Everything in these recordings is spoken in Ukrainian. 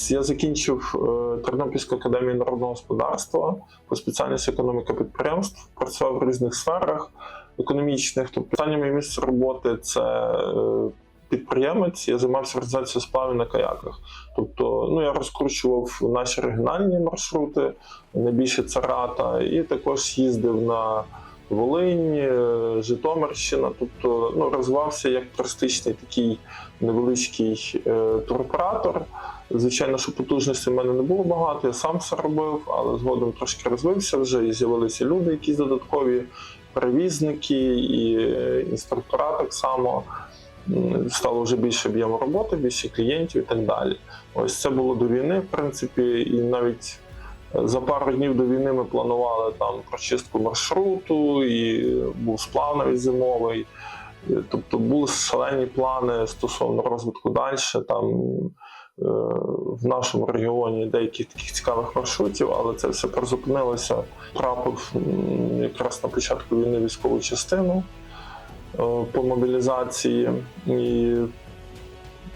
Я закінчив е, Тернопільську академію народного господарства по спеціальності економіка підприємств, працював в різних сферах економічних. Тобто, останнє моє місце роботи це е, підприємець. Я займався організацією сплавів на каяках. Тобто, ну я розкручував наші регіональні маршрути, найбільше це Рата, і також їздив на Волинь, е, Житомирщина. Тобто, ну розвивався як туристичний такий невеличкий туроператор. Звичайно, що потужностей в мене не було багато, я сам все робив, але згодом трошки розвився вже і з'явилися люди, якісь додаткові перевізники і інструктора так само. Стало вже більше об'єму роботи, більше клієнтів і так далі. Ось це було до війни, в принципі, і навіть е, за пару днів до війни ми планували там прочистку маршруту, і був сплав навіть зимовий. Е, Тобто були шалені плани стосовно розвитку далі. Там в нашому регіоні деяких таких цікавих маршрутів, але це все призупинилося. Трапив якраз на початку війни військову частину е, по мобілізації. І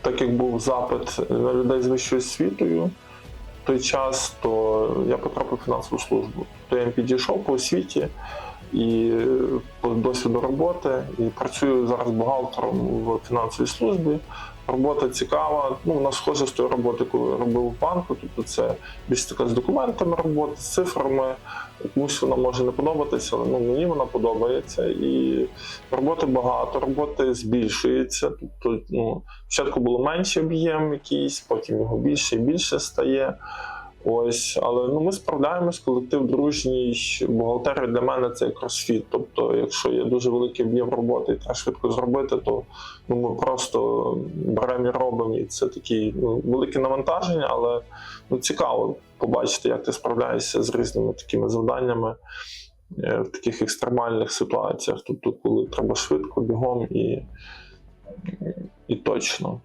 так як був запит на людей з вищою освітою той час, то я потрапив в фінансову службу. То я їм підійшов по освіті і по досвіду роботи. І працюю зараз бухгалтером в фінансовій службі. Робота цікава. Ну, вона схожа з тої роботи, яку я робив в банку. Тобто це більш така з документами робота, з цифрами. Комусь вона може не подобатися, але ну, мені вона подобається. І роботи багато, роботи збільшується. Тобто, ну, спочатку було менший об'єм якийсь, потім його більше і більше стає. Ось, але ну ми справляємось, колектив дружній. Бухгалтерія для мене це кросфіт. Тобто, якщо є дуже великий об'єм роботи і треба швидко зробити, то ну ми просто беремо і робимо. І це такі ну, велике навантаження, але ну цікаво побачити, як ти справляєшся з різними такими завданнями е, в таких екстремальних ситуаціях. Тобто, коли треба швидко, бігом і, і точно.